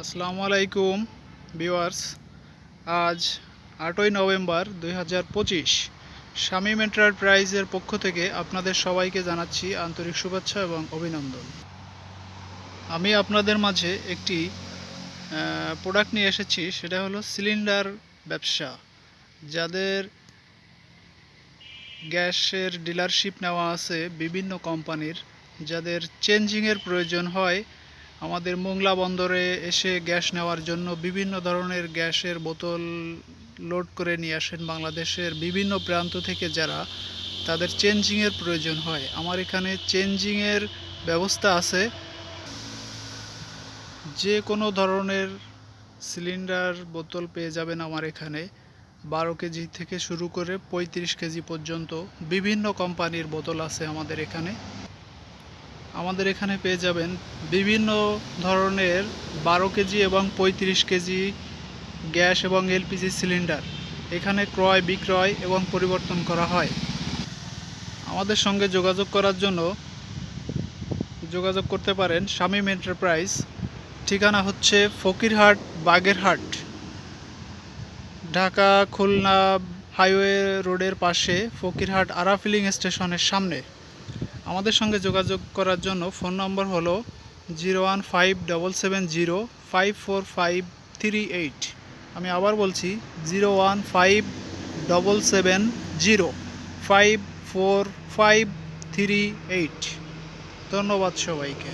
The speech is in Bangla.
আসসালামু আলাইকুম, ভিউয়ার্স। আজ আটই নভেম্বর দুই হাজার পঁচিশ। শামীম এন্টারপ্রাইজের পক্ষ থেকে আপনাদের সবাইকে জানাচ্ছি আন্তরিক শুভেচ্ছা এবং অভিনন্দন। আমি আপনাদের মাঝে একটি প্রোডাক্ট নিয়ে এসেছি, সেটা হলো সিলিন্ডার ব্যবসা। যাদের গ্যাসের ডিলারশিপ নেওয়া আছে বিভিন্ন কোম্পানির যাদের চেঞ্জিংয়ের প্রয়োজন হয় আমাদের মোংলা বন্দরে এসে গ্যাস নেওয়ার জন্য বিভিন্ন ধরনের গ্যাসের বোতল লোড করে নিয়ে আসেন বাংলাদেশের বিভিন্ন প্রান্ত থেকে যারা। তাদের চেঞ্জিংয়ের প্রয়োজন হয়। আমার এখানে চেঞ্জিংয়ের ব্যবস্থা আছে। যে কোনো ধরনের সিলিন্ডার বোতল পেয়ে যাবেন আমার এখানে। বারো কেজি থেকে শুরু করে পঁয়ত্রিশ কেজি পর্যন্ত বিভিন্ন কোম্পানির বোতল আছে আমাদের এখানে। আমাদের এখানে পেয়ে যাবেন বিভিন্ন ধরনের বারো কেজি এবং পঁয়ত্রিশ কেজি গ্যাস এবং এলপিজি সিলিন্ডার। এখানে ক্রয়, বিক্রয় এবং পরিবর্তন করা হয়। আমাদের সঙ্গে যোগাযোগ করার জন্য যোগাযোগ করতে পারেন শামীম এন্টারপ্রাইজ। ঠিকানা হচ্ছে ফকিরহাট, বাগেরহাট, ঢাকা খুলনা হাইওয়ে রোডের পাশে ফকিরহাট আরাফিলিং স্টেশনের সামনে। আমাদের সঙ্গে যোগাযোগ করার জন্য ফোন নম্বর হলো zero one five double seven zero five four five three eight. আমি আবার বলছি zero one five double seven zero five four five three eight. ধন্যবাদ সবাইকে।